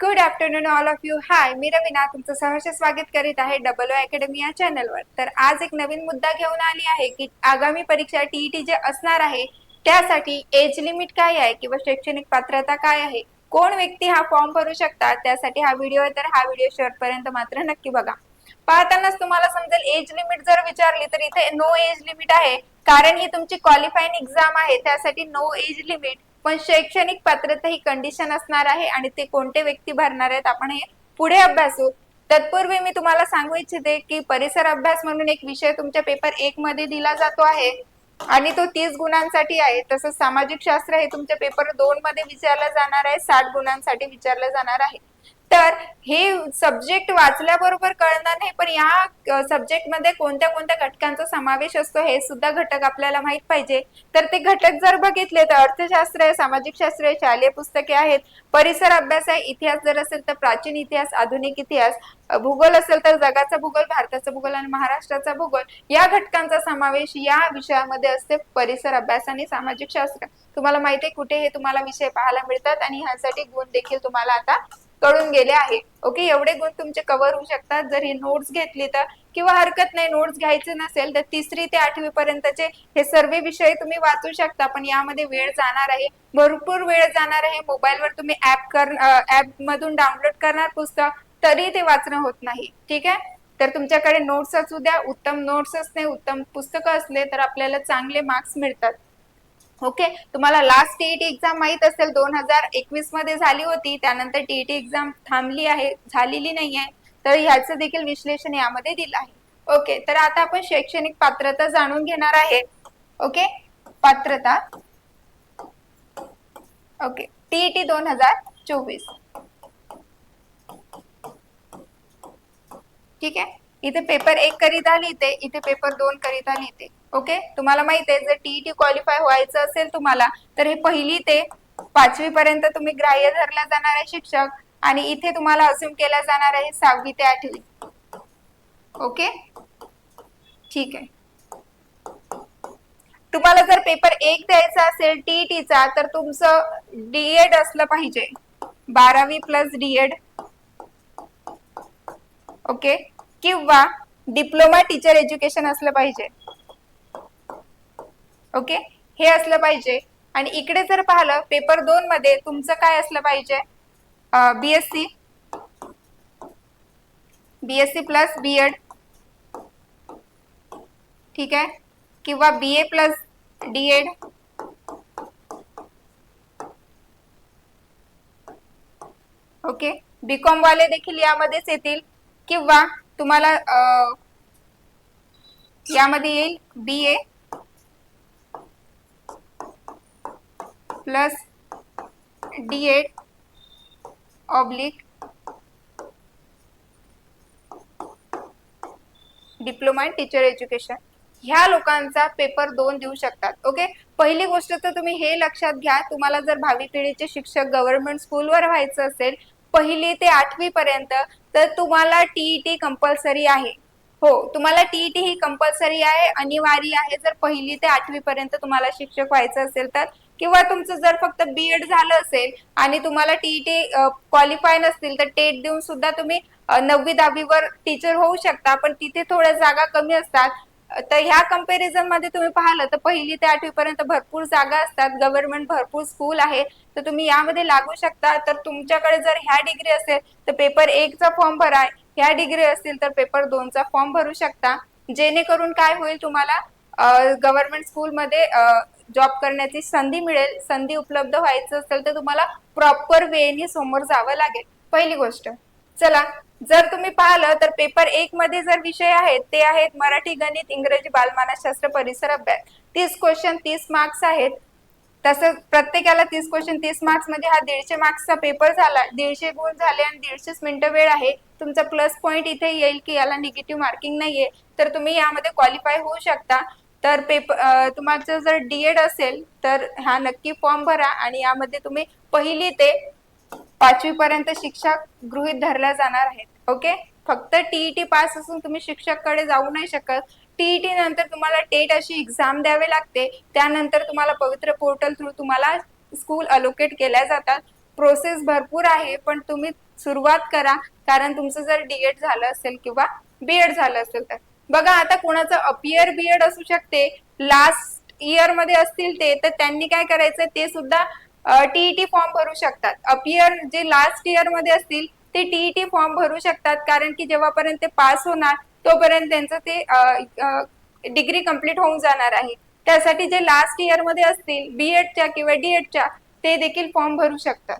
Good afternoon all of you hi मी रवीना. तुमचं सहर्ष स्वागत करीत आहे डबल ओ अकॅडमी या चॅनलवर तर आज एक नवीन मुद्दा घेऊन आली आहे की आगामी परीक्षा टीईटी जे असणार आहे त्यासाठी एज लिमिट काय आहे किंवा शैक्षणिक पात्रता काय आहे? कोण व्यक्ती हा फॉर्म भरू शकतात? त्यासाठी हा व्हिडिओ आहे तर हा व्हिडिओ शेवटपर्यंत मात्र नक्की बघा. पाहतानाच तुम्हाला समजेल एज लिमिट जर विचारली तर इथे नो एज लिमिट आहे. कारण ही तुमची क्वालिफाईंग एक्झाम आहे त्यासाठी नो एज लिमिट पण शैक्षणिक पात्रता ही कंडिशन असणार आहे आणि ते कोणते व्यक्ती भरणार आहेत आपण हे पुढे अभ्यासू. तत्पूर्वी मी तुम्हाला सांगू इच्छिते की परिसर अभ्यास म्हणून एक विषय तुमच्या पेपर एक मध्ये दिला जातो आहे आणि तो तीस गुणांसाठी आहे. तसंच सामाजिक शास्त्र हे तुमच्या पेपर दोन मध्ये विचारलं जाणार आहे साठ गुणांसाठी विचारलं जाणार आहे. तर हे सब्जेक्ट वाचल्याबरोबर कळणार नाही पण या सब्जेक्टमध्ये कोणत्या कोणत्या घटकांचा समावेश असतो हे सुद्धा घटक आपल्याला माहीत पाहिजे. तर ते घटक जर बघितले तर अर्थशास्त्र आहे सामाजिक शास्त्र आहे शालेय पुस्तके आहेत परिसर अभ्यास आहे इतिहास जर असेल तर प्राचीन इतिहास आधुनिक इतिहास भूगोल असेल तर जगाचा भूगोल भारताचा भूगोल आणि महाराष्ट्राचा भूगोल या घटकांचा समावेश या विषयामध्ये असते परिसर अभ्यास आणि सामाजिक शास्त्र तुम्हाला माहिती आहे कुठे हे तुम्हाला विषय पाहायला मिळतात आणि ह्यासाठी गुण देखील तुम्हाला आता कळून गेले आहे. ओके एवढे गुण तुमचे कव्हर होऊ शकतात. जर ही नोट्स घेतली तर किंवा हरकत नाही नोट्स घ्यायचे नसेल तर तिसरी ते आठवी पर्यंतचे हे सर्व विषय तुम्ही वाचू शकता. पण यामध्ये वेळ जाणार आहे. भरपूर वेळ जाणार आहे. मोबाईलवर तुम्ही ऍप कर ऍप मधून डाउनलोड करणार पुस्तक तरी ते वाचणं होत नाही. ठीक आहे? तर तुमच्याकडे नोट्स असू द्या. उत्तम नोट्स असणे उत्तम पुस्तकं असले तर आपल्याला चांगले मार्क्स मिळतात. ओके? तुम्हाला लास्ट टीईटी एक्झाम माहीत असेल दोन हजार एकवीसमध्ये झाली होती. त्यानंतर टीईटी एक्झाम थांबली आहे झालेली नाही आहे तर ह्याचं देखील विश्लेषण यामध्ये दिलं आहे. ओके तर आता आपण शैक्षणिक पात्रता जाणून घेणार आहे. ओके? पात्रता. ओके टीईटी दोन हजार चोवीस. ठीक आहे? इथे पेपर एक करिता लिहिते इथे पेपर दोन करिता लिहिते ओके तुम्हाला माहीत आहे जर टीईटी क्वालिफाय व्हायचं असेल तुम्हाला तर हे पहिली ते पाचवी पर्यंत तुम्ही ग्राह्य धरल्या जाणारे शिक्षक आणि इथे तुम्हाला असून केला जाणार आहे सहावी ते आठवी. ओके ठीक आहे. तुम्हाला जर पेपर एक द्यायचा असेल टीईटीचा तर तुमचं डीएड असलं पाहिजे. बारावी प्लस डीएड ओके किंवा डिप्लोमा टीचर एज्युकेशन असलं पाहिजे. ओके? हे असलं पाहिजे. आणि इकडे जर पाहिलं पेपर दोन मध्ये तुमचं काय असलं पाहिजे? बीएससी बीएससी प्लस बीएड ठीक आहे? किंवा B A plus DEd okay? BCom वाले देखील यामध्येच येतील. किंवा तुम्हाला यामध्ये येईल B A plus D Ed oblique diploma in teacher education ह्या लोकांचा पेपर दोन देऊ शकतात ओके पहिली गोष्ट तर तुम्ही हे लक्षात घ्या तुम्हाला जर भावी पिढीचे शिक्षक गव्हर्नमेंट स्कूलवर व्हायचं असेल पहिली ते आठवी पर्यंत तर तुम्हाला टीईटी कंपल्सरी आहे. हो तुम्हाला टीईटी ही कंपल्सरी आहे अनिवार्य आहे. जर पहिली ते आठवी पर्यंत तुम्हाला शिक्षक व्हायचं असेल तर किंवा तुमचं जर फक्त बी एड झालं असेल आणि तुम्हाला टीईटी क्वालिफाय नसतील तर टेट देऊन सुद्धा तुम्ही नववी दहावीवर टीचर होऊ शकता. पण तिथे थोड्या जागा कमी असतात. तर ह्या कंपॅरिझनमध्ये तुम्ही पाहिलं तर पहिली ते आठवी पर्यंत भरपूर जागा असतात. गव्हर्नमेंट भरपूर स्कूल आहे. तर तुम्ही यामध्ये लागू शकता. तर तुमच्याकडे जर ह्या डिग्री असेल तर पेपर एकचा फॉर्म भरा. ह्या डिग्री असतील तर पेपर दोनचा फॉर्म भरू शकता. जेणेकरून काय होईल तुम्हाला? गव्हर्नमेंट स्कूलमध्ये जॉब करण्याची संधी मिळेल. संधी उपलब्ध व्हायचं असेल तर तुम्हाला प्रॉपर वेने समोर जावं लागेल. पहिली गोष्ट. चला जर तुम्ही पाहिलं तर पेपर एक मध्ये जर विषय आहेत ते आहेत मराठी गणित इंग्रजी बालमानसशास्त्र परिसर अभ्यास. तीस क्वेश्चन तीस मार्क्स आहेत. तसं प्रत्येकाला तीस क्वेश्चन तीस मार्क्स म्हणजे हा दीडशे मार्क्सचा पेपर झाला दीडशे गुण झाले आणि दीडशेच मिनिटं वेळ आहे. तुमचा प्लस पॉईंट इथे येईल की याला निगेटिव्ह मार्किंग नाहीये. तर तुम्ही यामध्ये क्वालिफाय होऊ शकता. तर पेपर तुमचं जर डीएड असेल तर हा नक्की फॉर्म भरा आणि यामध्ये तुम्ही पहिली ते पाचवी पर्यंत शिक्षक गृहित धरल्या जाणार आहेत. ओके? फक्त टीईटी पास असून तुम्ही शिक्षककडे जाऊ नाही शकत. टीईटी नंतर तुम्हाला टेट अशी एक्झाम द्यावी लागते. त्यानंतर तुम्हाला पवित्र पोर्टल थ्रू तुम्हाला स्कूल अलोकेट केल्या जातात. प्रोसेस भरपूर आहे पण तुम्ही सुरुवात करा. कारण तुमचं जर डीएड झालं असेल किंवा बीएड झालं असेल तर. बघा आता कोणाचं अपियर बीएड असू शकते. लास्ट इयरमध्ये असतील ते तर त्यांनी काय करायचं? ते सुद्धा टीईटी फॉर्म भरू शकतात. अपियर जे लास्ट इयरमध्ये असतील ते टीईटी फॉर्म भरू शकतात. कारण की जेव्हापर्यंत ते पास होणार तोपर्यंत त्यांचं ते डिग्री कंप्लीट होऊन जाणार आहे. त्यासाठी जे लास्ट इयरमध्ये असतील बीएडच्या किंवा डीएडच्या ते देखील फॉर्म भरू शकतात.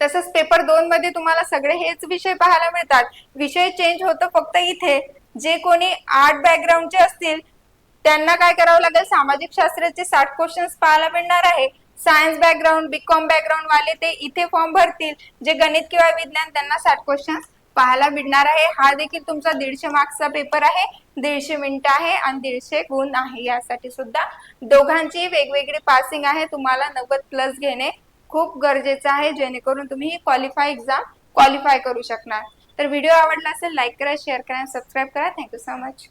तसंच पेपर दोन मध्ये तुम्हाला सगळे हेच विषय पाहायला मिळतात. विषय चेंज होतो फक्त इथे. जे कोणी आर्ट बॅकग्राऊंडचे असतील त्यांना काय करावं लागेल? सामाजिक शास्त्राचे साठ क्वेश्चन्स पाहायला मिळणार आहे. सायन्स बॅकग्राऊंड बीकॉम बॅकग्राऊंड वाले ते इथे फॉर्म भरतील. जे गणित किंवा विज्ञान त्यांना साठ क्वेश्चन पाहायला मिळणार आहे. हा देखील तुमचा दीडशे मार्क्सचा पेपर आहे. दीडशे मिनिटं आहे आणि दीडशे गुण आहे. यासाठी सुद्धा दोघांची वेगवेगळी पासिंग आहे. तुम्हाला नव्वद प्लस घेणे खूप गरजेचं आहे. जेणेकरून तुम्ही ही क्वालिफाय एक्झाम क्वालिफाय करू शकणार. तर व्हिडिओ आवडला असेल लाईक करा शेअर करा सबस्क्राईब करा. Thank you so much